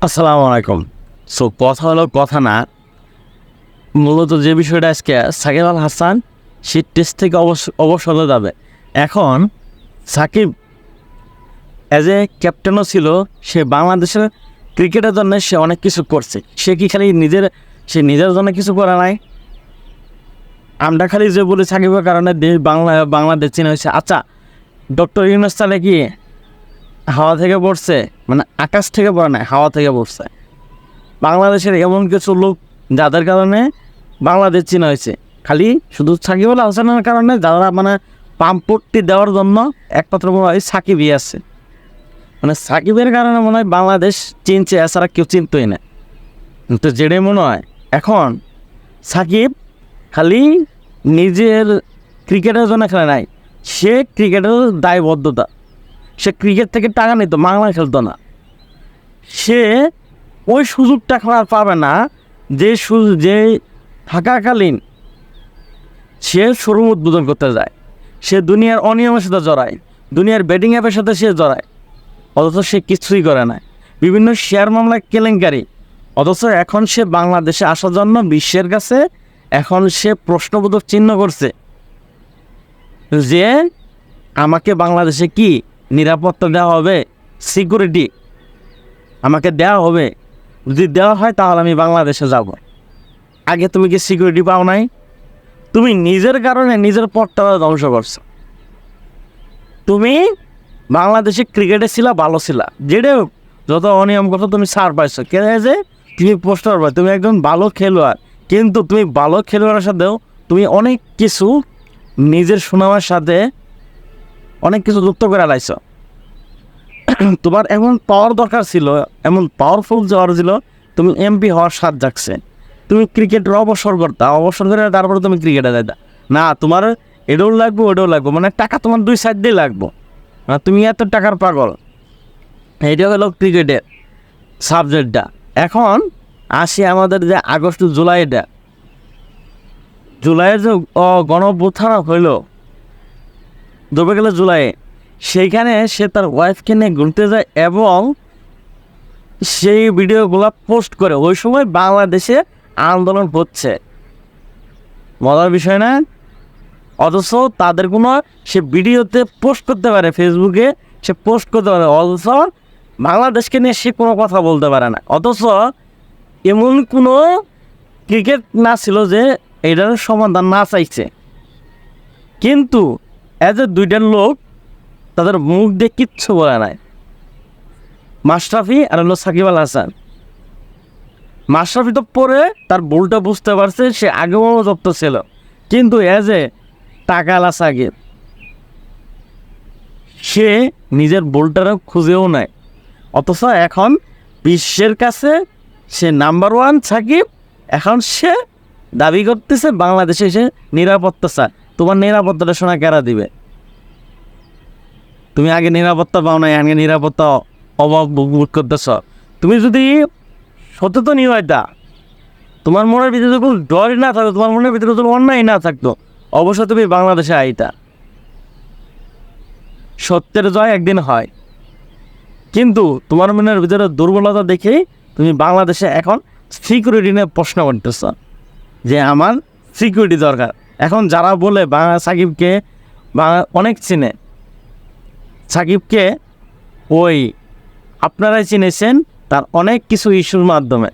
আসসালামু আলাইকুম। সো কথা হলো কথা না, মূলত যে বিষয়টা আজকে সাকিব আল হাসান সে টেস্ট থেকে অবস- অবসর হয়ে যাবে। এখন সাকিব অ্যাজ এ ক্যাপ্টেনও ছিল, সে বাংলাদেশের ক্রিকেটের জন্য সে অনেক কিছু করছে। সে কি খালি নিজের সে নিজের জন্য কিছু করে নাই? আমরা খালি যে বলি সাকিবের কারণে দেশ বাংলা বাংলাদেশ চিনা হয়েছে। আচ্ছা ডক্টর ইউনুস তাহলে কি হাওয়া থেকে পড়ছে মানে আকাশ থেকে পড়ে নাই হাওয়া থেকে পড়ছে। বাংলাদেশের এমন কিছু লোক যাদের কারণে বাংলাদেশ চিনা হয়েছে। খালি শুধু সাকিব আল হাসানের কারণে যারা মানে পাম্পট্টি দেওয়ার জন্য একমাত্র মনে হয় সাকিবই আছে। মানে সাকিবের কারণে মনে হয় বাংলাদেশ চিনছে এছাড়া কেউ চিনতই না। তো যেটাই মনে হয়, এখন সাকিব খালি নিজের ক্রিকেটের জন্য খেলে নাই, সে ক্রিকেটের দায়বদ্ধতা। সে ক্রিকেট থেকে টাকা নিত, বাংলা খেলতো না। সে ওই সুযোগটা এখন আর পাবে না, যে সুযোগ, যে থাকাকালীন সে শোরুম উদ্বোধন করতে যায়। সে দুনিয়ার অনিয়মের সাথে জড়ায়, দুনিয়ার ব্যাটিং অ্যাপের সাথে সে জড়ায়, অথচ সে কিছুই করে না। বিভিন্ন শেয়ার মামলায় কেলেঙ্কারি, অথচ এখন সে বাংলাদেশে আসার জন্য বিশ্বের কাছে এখন সে প্রশ্নবোধক চিহ্ন করছে যে, আমাকে বাংলাদেশে কি নিরাপত্তা দেওয়া হবে সিকিউরিটি আমাকে দেওয়া হবে। যদি দেওয়া হয় তাহলে আমি বাংলাদেশে যাব। আগে তুমি কি সিকিউরিটি পাও নাই? তুমি নিজের কারণে নিজের পথটা ধ্বংস করছ। তুমি বাংলাদেশে ক্রিকেটে ছিলা, ভালো ছিলা। যেটা যত অনিয়ম করতো তুমি সার পাইছো। কে যে তুমি পোস্টার পাই তুমি একজন ভালো খেলোয়াড়। কিন্তু তুমি ভালো খেলোয়াড়ের সাথেও তুমি অনেক কিছু নিজের সুনামের সাথে অনেক কিছু যুক্ত করে লাইছ। তোমার এমন পাওয়ার দরকার ছিল, এমন পাওয়ারফুল যাওয়ার ছিল, তুমি এমপি হওয়ার স্বাদ জাগছে। তুমি ক্রিকেটের অবসর করতা, অবসর করে তারপরে তুমি ক্রিকেটে যাইতা। না, তোমার এটাও লাগবে, ওটাও লাগবে মানে টাকা তোমার দুই সাইড দিয়ে লাগবো। তুমি এত টাকার পাগল। এইটা হলো ক্রিকেটের সাবজেক্টটা এখন আসি আমাদের যে আগস্ট জুলাইটা জুলাইয়ের যে গণভ্যুত্থান হইল ডুবে গেল জুলাই। সেইখানে সে তার ওয়াইফকে নিয়ে ঘুরতে যায় এবং সেই ভিডিওগুলো পোস্ট করে। ওই সময় বাংলাদেশে আন্দোলন হচ্ছে। মজার বিষয় না? অথচ তাদের কোনো সে ভিডিওতে পোস্ট করতে পারে ফেসবুকে সে পোস্ট করতে পারে। অথচ বাংলাদেশকে নিয়ে সে কোনো কথা বলতে পারে না। অথচ এমন কোনো ক্রিকেট না ছিল যে এটার সমাধান না চাইছে। কিন্তু অ্যাজ এ দুইটার লোক, তাদের মুখ দিয়ে কিচ্ছু বলে নাই। মাশরাফি আর হলো সাকিব আল হাসান। মাশরাফি তো পরে তার ভুলটা বুঝতে পারছে, সে আগেও জব্দ ছিল। কিন্তু এজ এ টাকালা সাকিব সে নিজের ভুলটারও খুঁজেও নাই। অথচ এখন বিশ্বের কাছে সে নাম্বার ওয়ান সাকিব, এখন সে দাবি করতেছে বাংলাদেশে এসে নিরাপত্তা চায়। তোমার নিরাপত্তাটা শোনা কেরা দিবে? তুমি আগে নিরাপত্তা পাও নাই, আগে নিরাপত্তা অভাব ভোগ করতেছ। তুমি যদি সচেতনই হয়তা তোমার মনের ভিতরে যখন ডরই না থাকতো, তোমার মনের ভিতরে যখন অন্যায় না থাকতো, অবশ্যই তুমি বাংলাদেশে আইতা সত্যের জয় একদিন হয়। কিন্তু তোমার মনের ভিতরে দুর্বলতা দেখেই তুমি বাংলাদেশে এখন সিকিউরিটি নিয়ে প্রশ্ন করতেছ, যে আমার সিকিউরিটি দরকার। এখন যারা বলে বাংলা সাকিবকে বাংলা অনেক চিনে। সাকিবকে ওই আপনারাই চিনেছেন, তার অনেক কিছু ইস্যুর মাধ্যমে।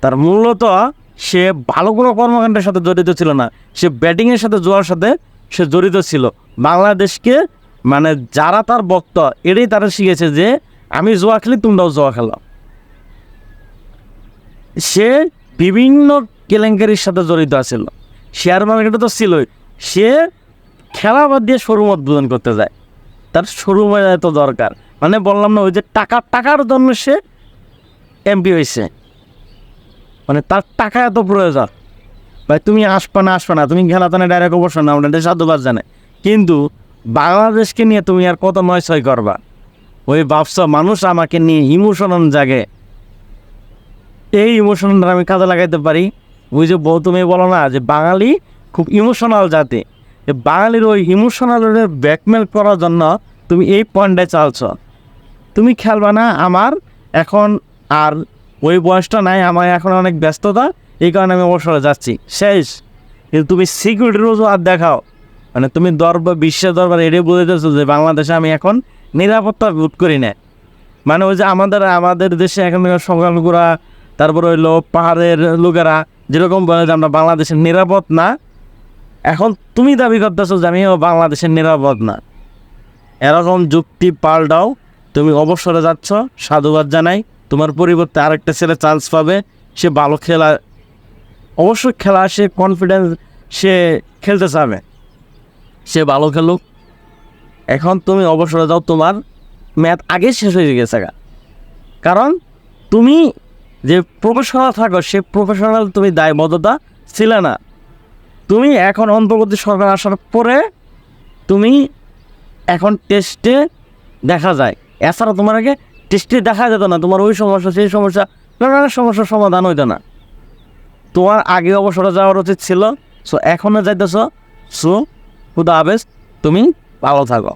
তার মূলত সে ভালো কোনো কর্মকাণ্ডের সাথে জড়িত ছিল না। সে ব্যাটিংয়ের সাথে জোয়ার সাথে সে জড়িত ছিল। বাংলাদেশকে মানে যারা তার বক্ত এটাই তারা শিখেছে যে, আমি জোয়া খেলি, তোমরাও জোয়া খেলো সে বিভিন্ন কেলেঙ্কারির সাথে জড়িত আছিল। শেয়ার মার্কেটে তো ছিলই। সে খেলা বাদ দিয়ে শোরুম উদ্বোধন করতে যায়। তার শোরুমে এত দরকার। মানে বললাম না, ওই যে টাকা, টাকার জন্য সে এমপি হয়েছে মানে তার টাকা এত প্রয়োজন। ভাই, তুমি আসবা না আসবা না, তুমি খেলাতানে ডাইরেক্ট অবসর না ওটা সাধুবাদ জানে। কিন্তু বাংলাদেশকে নিয়ে তুমি আর কত নয় ছয় করবা? ওই ভাবছ মানুষ আমাকে নিয়ে ইমোশনাল জাগে। এই ইমোশনালটা আমি কাজে লাগাইতে পারি। ওই যে তুমি বলো না, যে বাঙালি খুব ইমোশনাল জাতি। বাঙালির ওই ইমোশনাল ব্যাকমেল করার জন্য তুমি এই পয়েন্টে চালছ। তুমি খেলবা না, আমার এখন আর ওই বয়সটা নাই, আমার এখন অনেক ব্যস্ততা, এই কারণে আমি অবসরে যাচ্ছি। শেষ। কিন্তু তুমি সিকিউরিটির আর দেখাও। মানে তুমি দরবার, বিশ্বের দরবার এটাই বুঝেতেছো যে বাংলাদেশে আমি এখন নিরাপত্তা বোধ করি না। মানে ওই যে আমাদের আমাদের দেশে এখন সংখ্যালঘুরা তারপরে হইল পাহাড়ের লোকেরা যেরকম বলে যে আমরা বাংলাদেশের নিরাপদ না, এখন তুমি দাবি করতেছো যে আমিও বাংলাদেশের নিরাপদ না। এরকম যুক্তি পাল্টাও, তুমি অবসরে যাচ্ছ, সাধুবাদ জানাই, তোমার পরিবর্তে আরেকটা ছেলে চান্স পাবে, সে ভালো খেলা, অবশ্যই খেলা সে কনফিডেন্স সে খেলতে চাবে। সে ভালো খেলুক। এখন তুমি অবসরে যাও, তোমার ম্যাথ আগে শেষ হয়ে গেছে। কারণ তুমি যে প্রফেশনাল থাকো, সে প্রফেশনাল তুমি দায়বদ্ধতা ছিলে না। তুমি এখন অন্তর্বর্তী সরকার আসার পরে তুমি এখন টেস্টে দেখা যায়। এছাড়া তোমার আগে টেস্টে দেখা যেত না, তোমার ওই সমস্যা, সেই সমস্যা, নানান সমস্যার সমাধান হইতো না। তোমার আগে অবসরে যাওয়ার উচিত ছিল সো এখনও যাইতেছ সো খুদা আবেশ তুমি ভালো থাকো।